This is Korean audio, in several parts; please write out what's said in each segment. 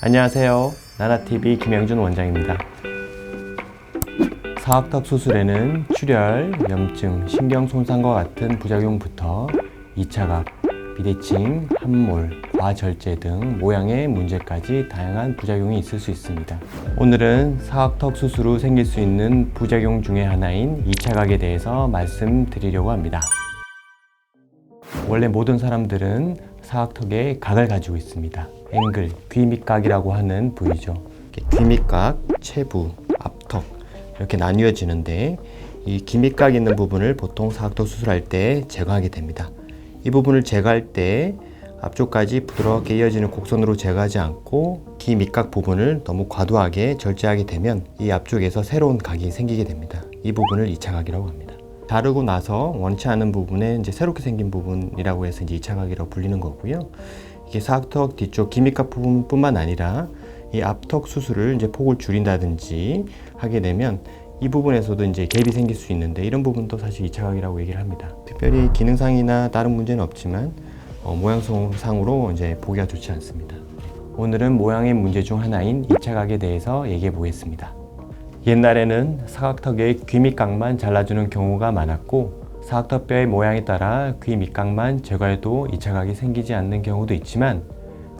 안녕하세요. 나나TV 김영준 원장입니다. 사각턱 수술에는 출혈, 염증, 신경 손상과 같은 부작용부터 2차각, 비대칭, 함몰, 과절제 등 모양의 문제까지 다양한 부작용이 있을 수 있습니다. 오늘은 사각턱 수술 후 생길 수 있는 부작용 중에 하나인 2차각에 대해서 말씀드리려고 합니다. 원래 모든 사람들은 사각턱에 각을 가지고 있습니다. 앵글, 귀밑각이라고 하는 부위죠. 귀밑각, 체부, 앞턱 이렇게 나뉘어지는데 이 귀밑각 있는 부분을 보통 사각턱 수술할 때 제거하게 됩니다. 이 부분을 제거할 때 앞쪽까지 부드럽게 이어지는 곡선으로 제거하지 않고 귀밑각 부분을 너무 과도하게 절제하게 되면 이 앞쪽에서 새로운 각이 생기게 됩니다. 이 부분을 2차 각이라고 합니다. 자르고 나서 원치 않은 부분에 이제 새롭게 생긴 부분이라고 해서 이제 2차 각이라고 불리는 거고요. 이게 사각턱 뒤쪽 기미각 부분뿐만 아니라 이 앞턱 수술을 이제 폭을 줄인다든지 하게 되면 이 부분에서도 이제 갭이 생길 수 있는데 이런 부분도 사실 2차 각이라고 얘기를 합니다. 특별히 기능상이나 다른 문제는 없지만 어, 모양상으로 이제 보기가 좋지 않습니다. 오늘은 모양의 문제 중 하나인 2차 각에 대해서 얘기해 보겠습니다. 옛날에는 사각턱의 귀 밑각만 잘라주는 경우가 많았고 사각턱뼈의 모양에 따라 귀 밑각만 제거해도 2차 각이 생기지 않는 경우도 있지만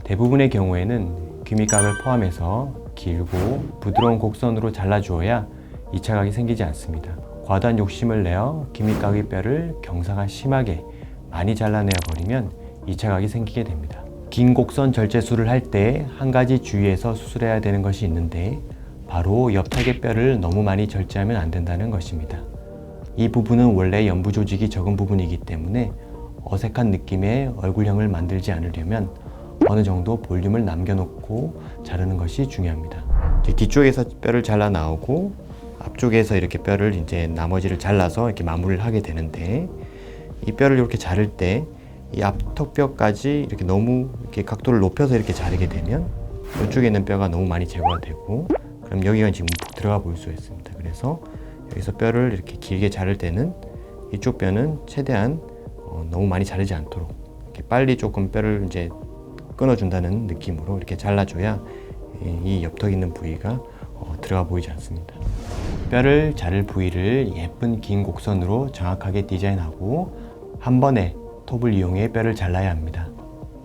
대부분의 경우에는 귀 밑각을 포함해서 길고 부드러운 곡선으로 잘라주어야 2차 각이 생기지 않습니다. 과도한 욕심을 내어 귀 밑각의 뼈를 경사가 심하게 많이 잘라내어 버리면 2차 각이 생기게 됩니다. 긴 곡선 절제술을 할 때 한 가지 주의해서 수술해야 되는 것이 있는데 바로 옆타의 뼈를 너무 많이 절제하면 안 된다는 것입니다. 이 부분은 원래 연부 조직이 적은 부분이기 때문에 어색한 느낌의 얼굴형을 만들지 않으려면 어느 정도 볼륨을 남겨놓고 자르는 것이 중요합니다. 뒤쪽에서 뼈를 잘라 나오고 앞쪽에서 이렇게 뼈를 이제 나머지를 잘라서 이렇게 마무리를 하게 되는데 이 뼈를 이렇게 자를 때 이 앞턱뼈까지 이렇게 너무 이렇게 각도를 높여서 이렇게 자르게 되면 이쪽에 있는 뼈가 너무 많이 제거가 되고 그럼 여기가 지금 푹 들어가 보일 수가 있습니다. 그래서 여기서 뼈를 이렇게 길게 자를 때는 이쪽 뼈는 최대한 어, 너무 많이 자르지 않도록 이렇게 빨리 조금 뼈를 이제 끊어준다는 느낌으로 이렇게 잘라줘야 이, 이 옆턱 있는 부위가 어, 들어가 보이지 않습니다. 뼈를 자를 부위를 예쁜 긴 곡선으로 정확하게 디자인하고 한 번에 톱을 이용해 뼈를 잘라야 합니다.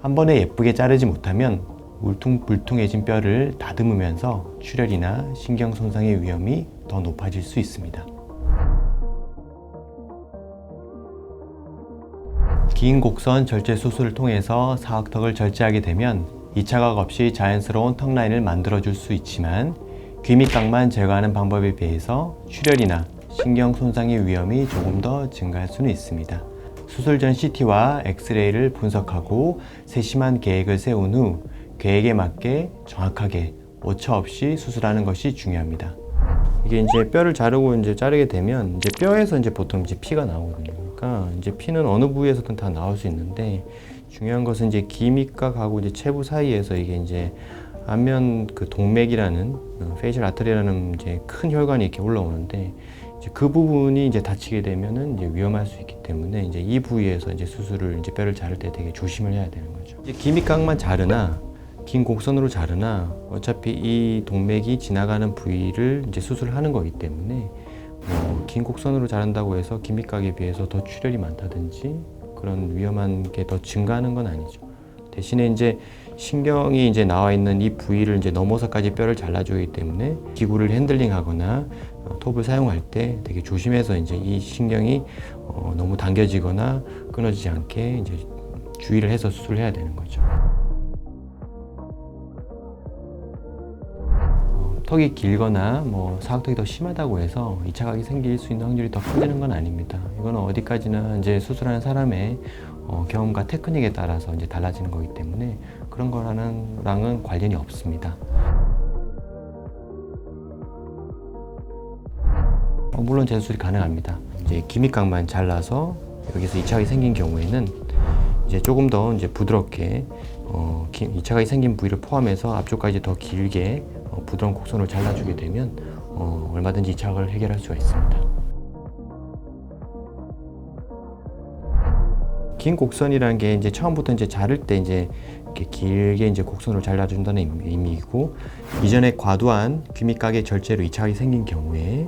한 번에 예쁘게 자르지 못하면 울퉁불퉁해진 뼈를 다듬으면서 출혈이나 신경 손상의 위험이 더 높아질 수 있습니다. 긴 곡선 절제 수술을 통해서 사각턱을 절제하게 되면 2차 각 없이 자연스러운 턱 라인을 만들어 줄 수 있지만 귀밑각만 제거하는 방법에 비해서 출혈이나 신경 손상의 위험이 조금 더 증가할 수는 있습니다. 수술 전 CT와 엑스레이를 분석하고 세심한 계획을 세운 후 계획에 맞게 정확하게 오차 없이 수술하는 것이 중요합니다. 이게 이제 뼈를 자르고 이제 자르게 되면 이제 뼈에서 이제 보통 이제 피가 나오거든요. 그러니까 이제 피는 어느 부위에서든 다 나올 수 있는데 중요한 것은 이제 기밑각하고 이제 체부 사이에서 이게 이제 안면 그 동맥이라는 어, 페이셜 아터리라는 이제 큰 혈관이 이렇게 올라오는데 이제 그 부분이 이제 다치게 되면은 이제 위험할 수 있기 때문에 이제 이 부위에서 이제 수술을 이제 뼈를 자를 때 되게 조심을 해야 되는 거죠. 이제 기밑각만 자르나 긴 곡선으로 자르나 어차피 이 동맥이 지나가는 부위를 이제 수술하는 거기 때문에 뭐긴 곡선으로 자른다고 해서 기밑각에 비해서 더 출혈이 많다든지 그런 위험한 게 더 증가하는 건 아니죠. 대신에 이제 신경이 이제 나와 있는 이 부위를 이제 넘어서까지 뼈를 잘라주기 때문에 기구를 핸들링하거나 어, 톱을 사용할 때 되게 조심해서 이제 이 신경이 어, 너무 당겨지거나 끊어지지 않게 이제 주의를 해서 수술을 해야 되는 거죠. 턱이 길거나 뭐 사각턱이 더 심하다고 해서 2차 각이 생길 수 있는 확률이 더 커지는 건 아닙니다. 이거는 어디까지나 이제 수술하는 사람의 어, 경험과 테크닉에 따라서 이제 달라지는 거기 때문에 그런 거랑은 관련이 없습니다. 어, 물론 재수술이 가능합니다. 이제 기밑각만 잘라서 여기서 2차각이 생긴 경우에는 이제 조금 더 이제 부드럽게 어, 2차각이 생긴 부위를 포함해서 앞쪽까지 더 길게 어, 부드러운 곡선을 잘라주게 되면 어, 얼마든지 2차각을 해결할 수가 있습니다. 긴 곡선이라는 게 이제 처음부터 이제 자를 때 이제 이렇게 길게 이제 곡선으로 잘라준다는 의미- 의미이고 이전에 과도한 귀밑각의 절제로 이착이 생긴 경우에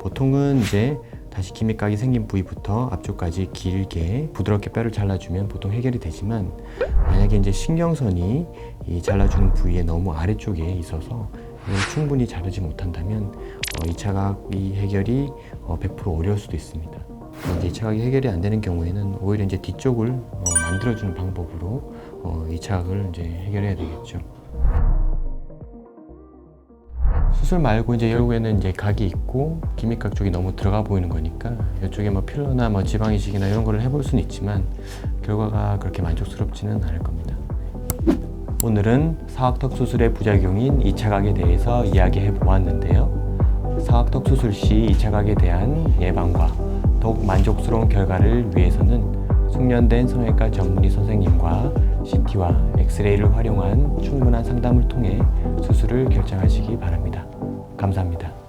보통은 이제 다시 귀밑각이 생긴 부위부터 앞쪽까지 길게 부드럽게 뼈를 잘라주면 보통 해결이 되지만 만약에 이제 신경선이 이 잘라주는 부위에 너무 아래쪽에 있어서 충분히 자르지 못한다면 어, 이차각이 해결이 어, 100% 어려울 수도 있습니다. 이제 이차각이 해결이 안 되는 경우에는 오히려 이제 뒤쪽을 어, 만들어주는 방법으로 어, 이차각을 이제 해결해야 되겠죠. 수술 말고 이제 결국에는 이제 각이 있고 기미각 쪽이 너무 들어가 보이는 거니까 이쪽에 뭐 필러나 뭐 지방 이식이나 이런 거를 해볼 수는 있지만 결과가 그렇게 만족스럽지는 않을 겁니다. 오늘은 사각턱 수술의 부작용인 이차각에 대해서 이야기해 보았는데요. 사각턱 수술 시 이차각에 대한 예방과 더욱 만족스러운 결과를 위해서는 숙련된 성형외과 전문의 선생님과 CT와 엑스레이를 활용한 충분한 상담을 통해 수술을 결정하시기 바랍니다. 감사합니다.